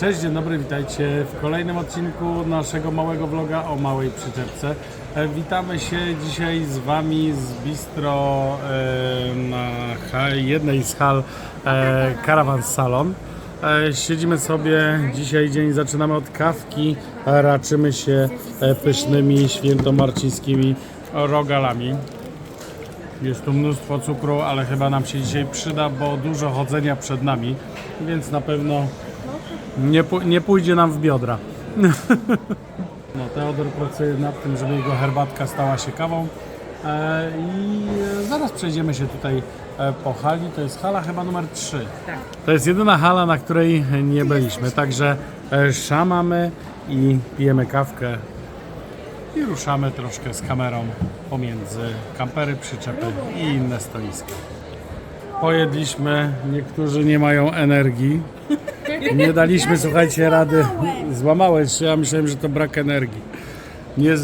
Cześć, dzień dobry, witajcie w kolejnym odcinku naszego małego vloga o małej przyczepce. E, Witamy się dzisiaj z Wami z bistro e, na jednej z hal e, Caravan Salon. Siedzimy sobie, dzisiaj dzień zaczynamy od kawki, raczymy się pysznymi świętomarcińskimi rogalami. Jest tu mnóstwo cukru, ale chyba nam się dzisiaj przyda, bo dużo chodzenia przed nami, więc na pewno nie, nie pójdzie nam w biodra. No, Teodor pracuje nad tym, żeby jego herbatka stała się kawą. E, I e, zaraz przejdziemy się tutaj e, po hali. To jest hala chyba numer 3. To jest jedyna hala, na której nie byliśmy. Także e, szamamy i pijemy kawkę i ruszamy troszkę z kamerą pomiędzy kampery, przyczepy i inne stoiska. Pojedliśmy, niektórzy nie mają energii. Nie daliśmy, słuchajcie, rady. Złamałeś się, ja myślałem, że to brak energii. Nie,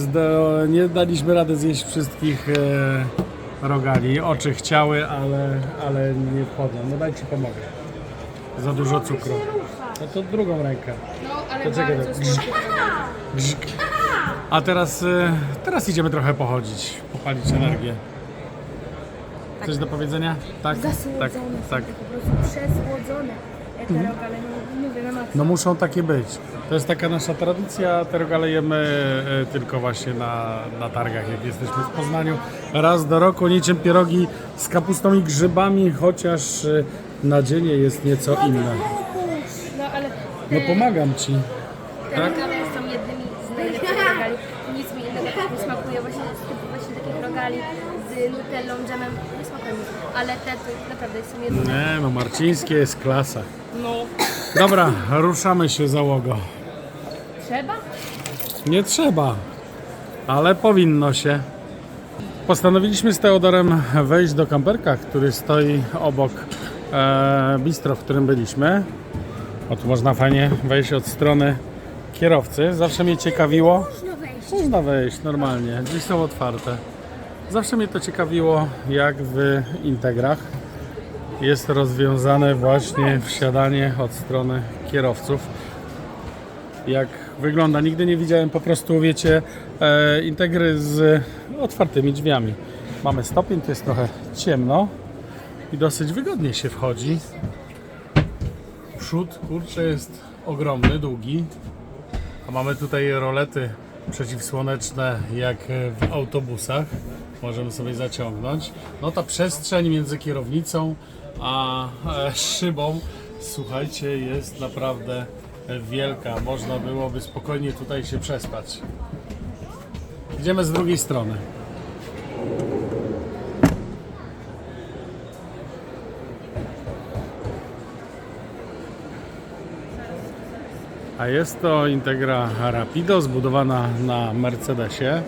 nie daliśmy rady zjeść wszystkich e, rogali. Oczy chciały, ale, ale nie wchodzą. No dajcie pomogę. Za dużo cukru. No to drugą rękę. No, ale bardzo tak. Grzyk. A teraz, e, teraz idziemy trochę pochodzić, popalić energię. Coś do powiedzenia? Tak, tak, Zasłodzone tak. są po prostu przesłodzone. Te rogale, no mówię na maksa. No muszą takie być. To jest taka nasza tradycja. Te rogale jemy e, tylko właśnie na, na targach, jak jesteśmy w Poznaniu. Raz do roku, niczym pierogi z kapustą i grzybami, chociaż e, nadzienie jest nieco inne. No ale No pomagam Ci. tak? rogale są jednymi z najlepszych rogali. Nic mi innego tak nie smakuje. Właśnie z typu właśnie takich rogali z nutellą, dżemem. Nie smakuje mi. Ale te naprawdę są jedyne. Nie no, marcińskie jest klasa. No. Dobra, ruszamy się załogo. Trzeba? Nie trzeba, ale powinno się. Postanowiliśmy z Teodorem wejść do kamperka, który stoi obok e, bistro, w którym byliśmy. O, tu można fajnie wejść od strony kierowcy. Zawsze mnie ciekawiło. Można wejść. Można wejść normalnie, drzwi są otwarte. Zawsze mnie to ciekawiło, jak w Integrach jest rozwiązane właśnie wsiadanie od strony kierowców. Jak wygląda? Nigdy nie widziałem po prostu, wiecie, e, Integry z otwartymi drzwiami. Mamy stopień, to jest trochę ciemno i dosyć wygodnie się wchodzi. Przód, kurczę, jest ogromny, długi. A mamy tutaj rolety przeciwsłoneczne jak w autobusach. Możemy sobie zaciągnąć. No ta przestrzeń między kierownicą a e, szybą, słuchajcie, jest naprawdę wielka. Można byłoby spokojnie tutaj się przespać. Idziemy z drugiej strony. A jest to Integra Rapido zbudowana na Mercedesie.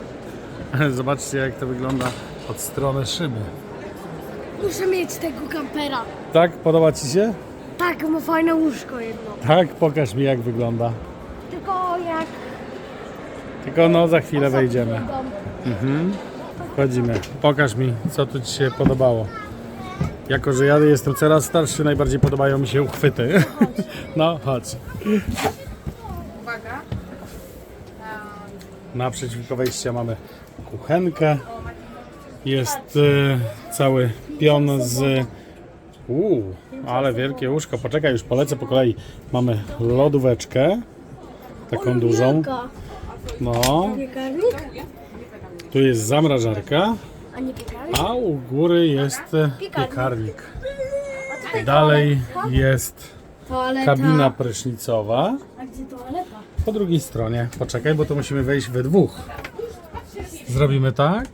Zobaczcie jak to wygląda od strony szyby. Muszę mieć tego kampera. Tak? Podoba Ci się? Tak, ma fajne łóżko jedno. Tak? Pokaż mi jak wygląda. Tylko jak... Tylko no za chwilę wejdziemy. Dom. Wchodzimy. Pokaż mi co tu Ci się podobało. Jako, że ja jestem coraz starszy, najbardziej podobają mi się uchwyty. No, chodź. Uwaga. Naprzeciwko wejścia mamy kuchenkę. Jest e, cały pion z. Uuu, ale wielkie łóżko. Poczekaj, już polecę po kolei. Mamy lodóweczkę. Taką dużą. No, tu jest zamrażarka, A u góry jest e, piekarnik. Dalej jest kabina prysznicowa. A gdzie toaleta? Po drugiej stronie. Poczekaj, bo to musimy wejść we dwóch. Zrobimy tak.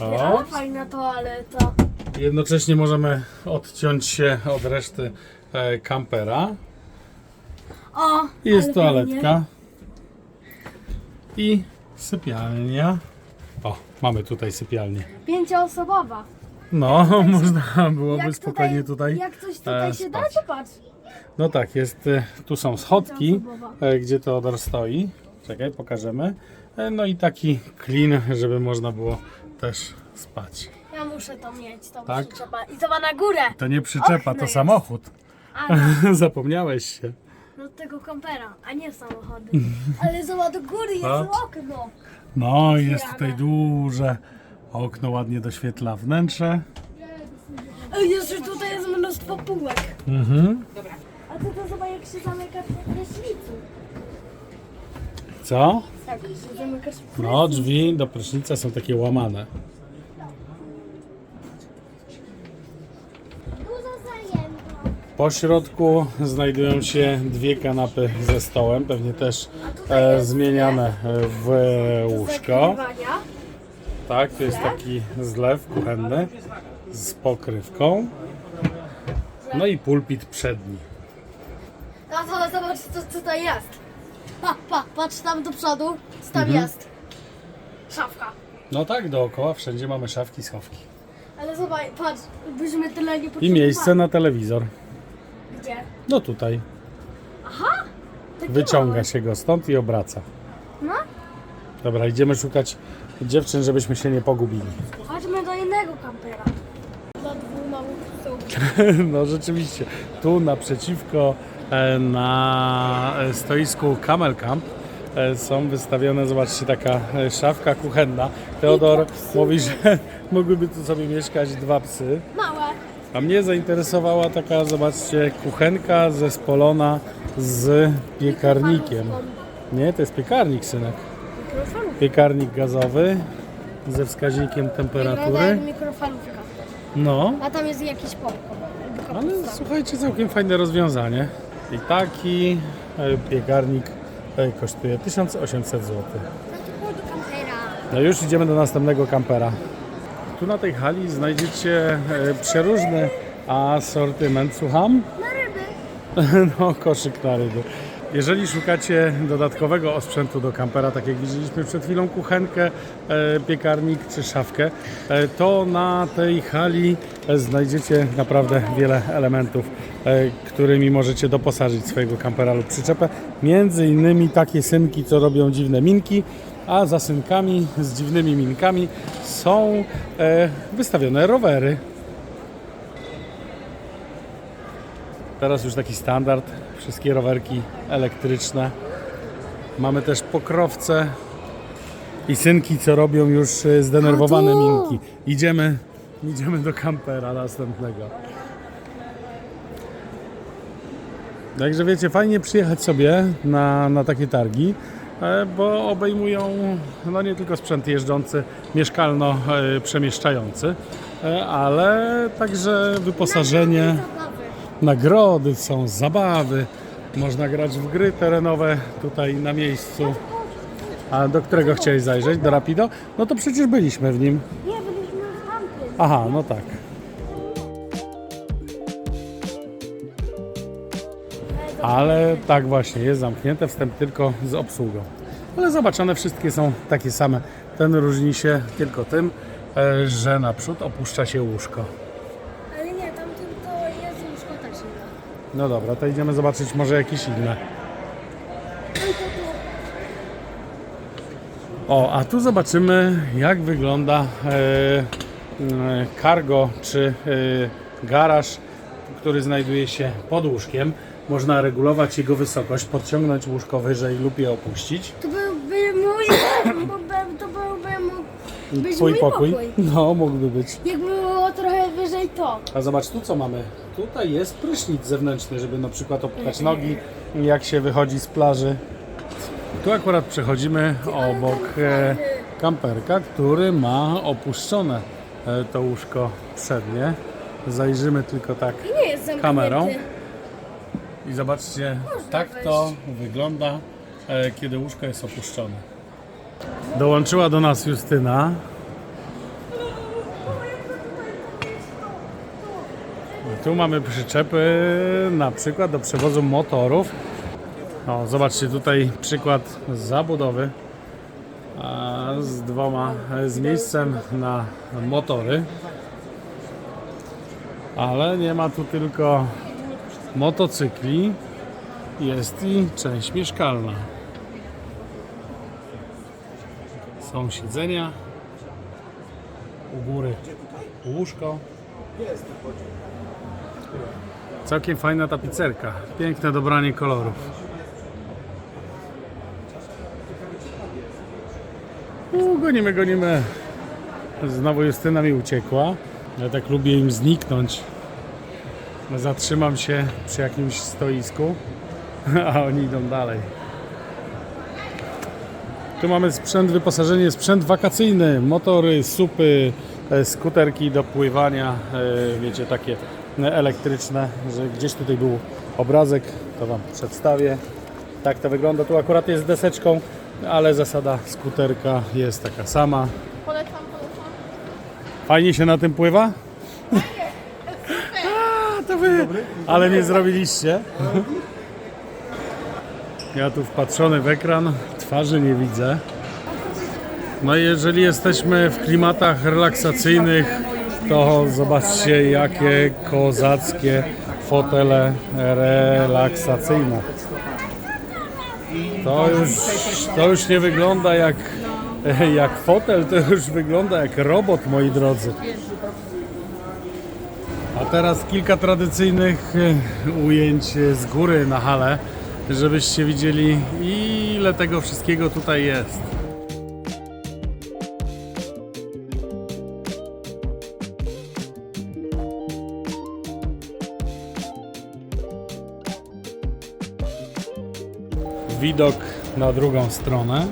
O. Fajna toaleta. Jednocześnie możemy odciąć się od reszty e, kampera. O, I Jest ale toaletka. I sypialnia. O, mamy tutaj sypialnię. Pięcioosobowa. No, można byłoby spokojnie tutaj. Jak coś tutaj e, się da, spać. to patrz. No tak, jest, e, tu są schodki, e, gdzie Teodor stoi. Czekaj, pokażemy. E, No i taki klin, żeby można było też spać. Ja muszę to mieć, to Tak? przyczepa. I to ma na górę. To nie przyczepa, to jest. samochód. Zapomniałeś się. do tego kampera, a nie samochody. Ale zobacz, do góry jest Patrz. okno. No, jest tutaj duże okno, ładnie doświetla wnętrze. Jeszcze tutaj jest mnóstwo półek. Mhm. A ty to zobacz, jak się zamyka w prysznicu. Co? Tak, się zamykasz w No, drzwi do prysznica są takie łamane. Dużo zajęto. Po środku znajdują się dwie kanapy ze stołem, pewnie też e, zmieniane w łóżko. Zakrywania. Tak, to jest taki zlew kuchenny z pokrywką. No i pulpit przedni. To co tutaj jest. Pa, pa, patrz tam do przodu, co tam Mhm. jest. Szafka. No tak, dookoła wszędzie mamy szafki, schowki. Ale zobacz, patrz, byśmy tyle nie I potrzebowali. miejsce na telewizor. Gdzie? No tutaj. Takie Wyciąga się go stąd i obraca. No, Dobra, idziemy szukać dziewczyn, żebyśmy się nie pogubili. chodźmy do innego kampera. Dla dwóch małych psów. No rzeczywiście, tu naprzeciwko na e, stoisku Camel Camp e, są wystawione, zobaczcie, taka e, szafka kuchenna. Teodor mówi, że mogłyby tu sobie mieszkać dwa psy. Małe. A mnie zainteresowała taka, zobaczcie, kuchenka zespolona z piekarnikiem. Nie, to jest piekarnik, synek. Piekarnik gazowy ze wskaźnikiem temperatury. mikrofalówka. No, A tam jest jakiś popcorn. ale słuchajcie, całkiem fajne rozwiązanie. I taki e, piekarnik e, kosztuje 1800 zł. No już idziemy do następnego kampera. Tu na tej hali znajdziecie e, przeróżny asortyment, słucham? Na ryby. No, koszyk na ryby. Jeżeli szukacie dodatkowego osprzętu do kampera, tak jak widzieliśmy przed chwilą, kuchenkę, e, piekarnik czy szafkę, e, to na tej hali e, znajdziecie naprawdę wiele elementów, którymi możecie doposażyć swojego kampera lub przyczepę. Między innymi takie synki, co robią dziwne minki, a za synkami z dziwnymi minkami są wystawione rowery. Teraz już taki standard, wszystkie rowerki elektryczne. Mamy też pokrowce i synki, co robią już e, zdenerwowane minki. Idziemy, idziemy do kampera następnego. Także wiecie, fajnie przyjechać sobie na, na takie targi, e, bo obejmują no nie tylko sprzęt jeżdżący, mieszkalno e, przemieszczający, e, ale także wyposażenie. Nagrody, są zabawy, można grać w gry terenowe tutaj na miejscu. A do którego chciałeś zajrzeć? Do Rapido? No to przecież byliśmy w nim. Nie, byliśmy w tamtym. Aha, no tak. Ale tak właśnie, jest zamknięte, wstęp tylko z obsługą. Ale zobacz, one wszystkie są takie same. Ten różni się tylko tym, e, że naprzód opuszcza się łóżko. Ale nie, tamtym to jest łóżko też inne. No dobra, to idziemy zobaczyć może jakieś inne. O, a tu zobaczymy jak wygląda e, e, cargo czy e, garaż, który znajduje się pod łóżkiem. Można regulować jego wysokość, podciągnąć łóżko wyżej lub je opuścić. To byłby mój, to byłby mój, Twój pokój. No, mógłby być. A zobacz tu co mamy. Tutaj jest prysznic zewnętrzny, żeby na przykład opukać nogi, jak się wychodzi z plaży. Tu akurat przechodzimy obok e, kamperka, który ma opuszczone e, to łóżko przednie. Zajrzymy tylko tak I nie jest zamknięty. kamerą i zobaczcie, tak to wygląda, e, kiedy łóżko jest opuszczone. Dołączyła do nas Justyna. Tu mamy przyczepy na przykład do przewozu motorów. O, zobaczcie tutaj przykład zabudowy z dwoma, z miejscem na motory. Ale nie ma tu tylko motocykli, jest i część mieszkalna. Są siedzenia, u góry łóżko. Całkiem fajna tapicerka. Piękne dobranie kolorów. U, gonimy, gonimy. Znowu Justyna mi uciekła. Ja tak lubię im zniknąć. Zatrzymam się przy jakimś stoisku, a oni idą dalej. Tu mamy sprzęt, wyposażenie, sprzęt wakacyjny, motory, supy, e, skuterki do pływania, e, wiecie, takie elektryczne, że gdzieś tutaj był obrazek, to Wam przedstawię. Tak to wygląda, tu akurat jest deseczką, ale zasada skuterka jest taka sama. Polecam, polecam. Fajnie się na tym pływa? A, to wy, ale nie zrobiliście. Ja tu wpatrzony w ekran, twarzy nie widzę. No i jeżeli jesteśmy w klimatach relaksacyjnych, to zobaczcie jakie kozackie fotele relaksacyjne. To już, to już nie wygląda jak, jak fotel, to już wygląda jak robot, moi drodzy. A teraz kilka tradycyjnych e, ujęć z góry na hale, żebyście widzieli ile tego wszystkiego tutaj jest. Widok na drugą stronę.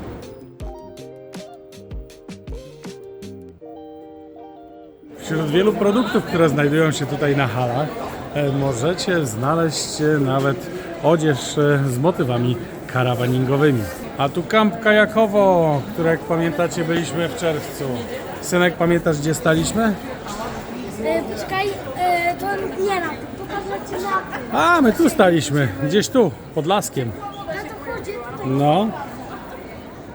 Wśród wielu produktów, które znajdują się tutaj na halach, e, możecie znaleźć nawet odzież e, z motywami karawaningowymi. A tu kamp kajakowo, który jak pamiętacie byliśmy w czerwcu. Synek, pamiętasz gdzie staliśmy? E, poczekaj, e, to nie na pokażę ci na. A, my tu staliśmy, gdzieś tu, pod laskiem. Na to chodzi tutaj. No.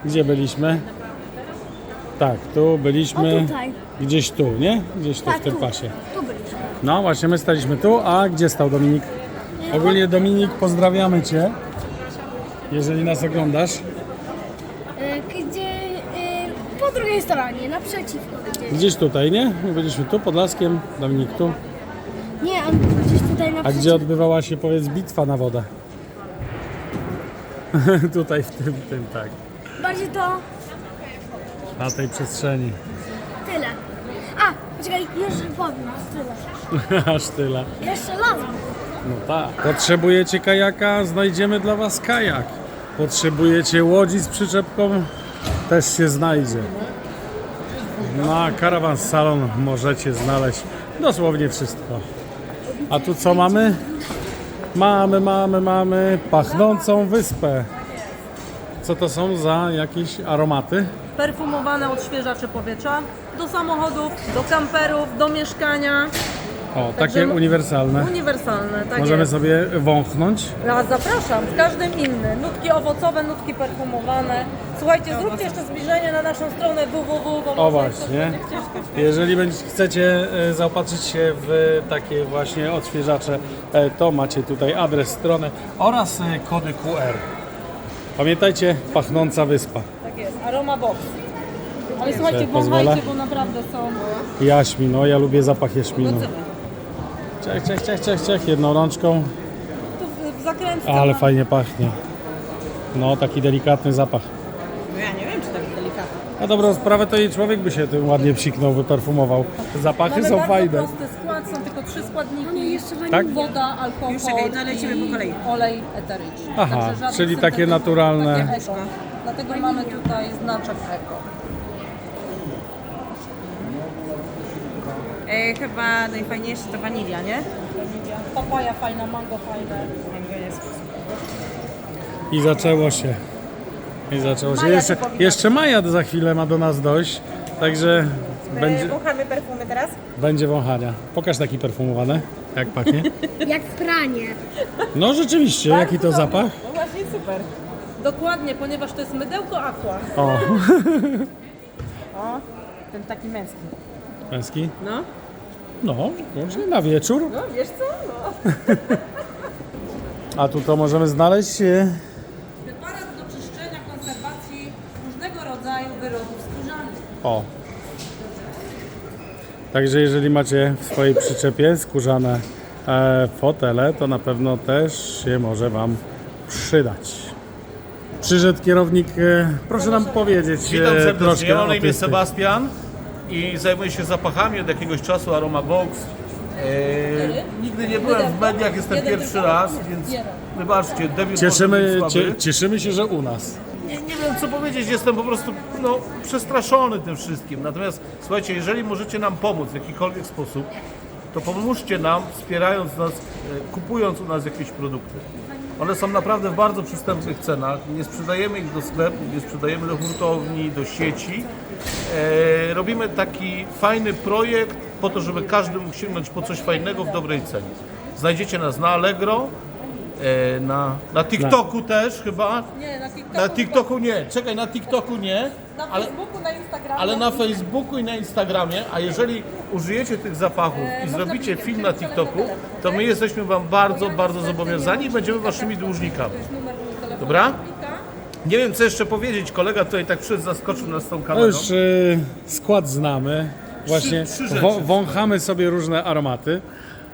Gdzie byliśmy? Tak, tu byliśmy. O, tutaj. Gdzieś tu, nie? Gdzieś tu Tak, w tym tu. pasie. Tu byliśmy. No właśnie, my staliśmy tu, a gdzie stał Dominik? Ogólnie Dominik, pozdrawiamy Cię, jeżeli nas oglądasz. E, gdzie, e, po drugiej stronie, naprzeciwko gdzieś. Gdzieś tutaj, nie? My byliśmy tu, pod laskiem, Dominik tu. Nie, on gdzieś tutaj A naprzeciwko. gdzie odbywała się, powiedz, bitwa na wodę? tutaj, w tym, tym, tak. Bardziej to Na tej przestrzeni. tyle. A, poczekaj, jeszcze powiem, tyle. Aż tyle. Jeszcze lazam. No tak. Potrzebujecie kajaka? Znajdziemy dla Was kajak. Potrzebujecie łodzi z przyczepką? Też się znajdzie. Na Caravan Salon możecie znaleźć dosłownie wszystko. A tu co mamy? Mamy, mamy, mamy pachnącą wyspę. Co to są za jakieś aromaty? perfumowane odświeżacze powietrza do samochodów, do kamperów, do mieszkania. O, Także takie mo- uniwersalne. Uniwersalne, tak Możemy jest. sobie wąchnąć. A zapraszam, w każdym inny. Nutki owocowe, nutki perfumowane. Słuchajcie, zróbcie jeszcze zbliżenie na naszą stronę www. bo O właśnie. Jeżeli będzie- chcecie e, zaopatrzyć się w takie właśnie odświeżacze, e, to macie tutaj adres strony oraz e, kody QR. Pamiętajcie, pachnąca wyspa. Tak jest, aroma box. Ale słuchajcie, pozwolę? wąchajcie, bo naprawdę są... Jaśmin, o ja lubię zapach jaśminu. Ciach, ciach, ciach, ciach, ciach, jedną rączką, Tu w, w zakrętce ale ma- fajnie pachnie. No, taki delikatny zapach. No ja nie wiem, czy tak delikatnie. Na dobrą sprawę to i człowiek by się tym ładnie psiknął, wyperfumował. Zapachy Mamy są bardzo fajne. prosty skład, są tylko trzy składniki. Tak? Woda, alkohol Już czekaj, no lecimy i po kolei. olej eteryczny. Aha, Także żadnych czyli takie syntetyków, naturalne. Takie eko. Dlatego mamy tutaj znaczek eko. E, chyba najfajniejsze to wanilia, nie? Papaja fajna, mango fajne. Mango jest. I zaczęło się. I zaczęło się. Maja Jeszcze, powinna jeszcze Maja za chwilę ma do nas dojść, także będzie, E, wąchamy perfumy teraz? będzie wąchania. Pokaż taki perfumowany, jak pachnie. Jak pranie. No rzeczywiście, jaki to zapach? No właśnie, super. Dokładnie, ponieważ to jest mydełko aqua. O, O, ten taki męski. męski. No, No, może na wieczór. no wiesz co? No. A tu to możemy znaleźć e, Preparat do czyszczenia, konserwacji różnego rodzaju wyrobów skórzanych. O. Także jeżeli macie w swojej przyczepie skórzane e, fotele, to na pewno też się może Wam przydać. Przyszedł kierownik, e, proszę nam powiedzieć Witam e, serdecznie, troszkę mam imię Sebastian i zajmuję się zapachami od jakiegoś czasu Aroma Box. E, nigdy nie byłem w mediach, jestem pierwszy raz, więc wybaczcie, debiut może Cieszymy, być cie, słaby. cieszymy się, że u nas. Nie, nie wiem co powiedzieć, jestem po prostu no, przestraszony tym wszystkim. Natomiast słuchajcie, jeżeli możecie nam pomóc w jakikolwiek sposób, to pomóżcie nam, wspierając nas, e, kupując u nas jakieś produkty. One są naprawdę w bardzo przystępnych cenach. Nie sprzedajemy ich do sklepów, nie sprzedajemy do hurtowni, do sieci. E, robimy taki fajny projekt po to, żeby każdy mógł sięgnąć po coś fajnego w dobrej cenie. Znajdziecie nas na Allegro, e, na, na TikToku też chyba. Nie, na TikToku. Na TikToku nie, czekaj, na TikToku nie, Na ale, Facebooku, na Instagramie. ale na Facebooku i na Instagramie, a jeżeli użyjecie tych zapachów i zrobicie film na TikToku, to my jesteśmy Wam bardzo, bardzo zobowiązani i będziemy Waszymi dłużnikami. Dobra? Nie wiem, co jeszcze powiedzieć. Kolega tutaj tak przyszedł, zaskoczył nas tą No kamerą. już e, skład znamy. Właśnie trzy rzeczy. wą- wąchamy sobie różne aromaty.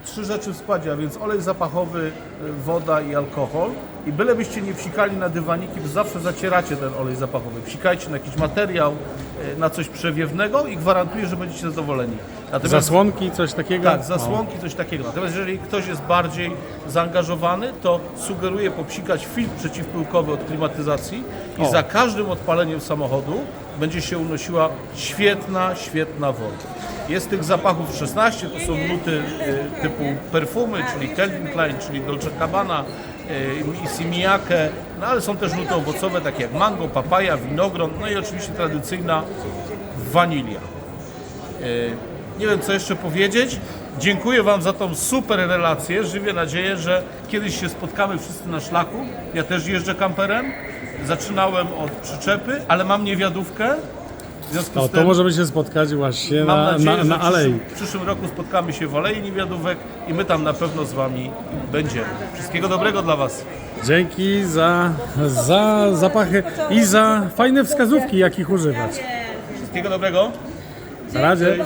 Trzy rzeczy w składzie, a więc olej zapachowy, y, woda i alkohol. I bylebyście nie psikali na dywaniki, bo zawsze zacieracie ten olej zapachowy. Psikajcie na jakiś materiał, y, na coś przewiewnego i gwarantuję, że będziecie zadowoleni. Natomiast Zasłonki, coś takiego. Tak, zasłonki, coś takiego. Natomiast jeżeli ktoś jest bardziej zaangażowany, to sugeruję popsikać filtr przeciwpyłkowy od klimatyzacji i O. za każdym odpaleniem samochodu będzie się unosiła świetna, świetna woda. Jest tych zapachów 16, to są nuty y, typu perfumy, czyli Calvin Klein, czyli Dolce Gabbana, y, i Simiake, no ale są też nuty owocowe, takie jak mango, papaja, winogron, no i oczywiście tradycyjna wanilia. E, Nie wiem, co jeszcze powiedzieć. Dziękuję Wam za tą super relację. Żywię nadzieję, że kiedyś się spotkamy wszyscy na szlaku. Ja też jeżdżę kamperem. Zaczynałem od przyczepy, ale mam niewiadówkę. W związku O, z to tym możemy się spotkać właśnie mam na, nadzieję, na, że na alei. w przyszłym roku spotkamy się w Alei Niewiadówek i my tam na pewno z Wami będziemy. Wszystkiego dobrego dla Was. Dzięki za, za zapachy i za fajne wskazówki, jakich używać. Wszystkiego dobrego. Na razie.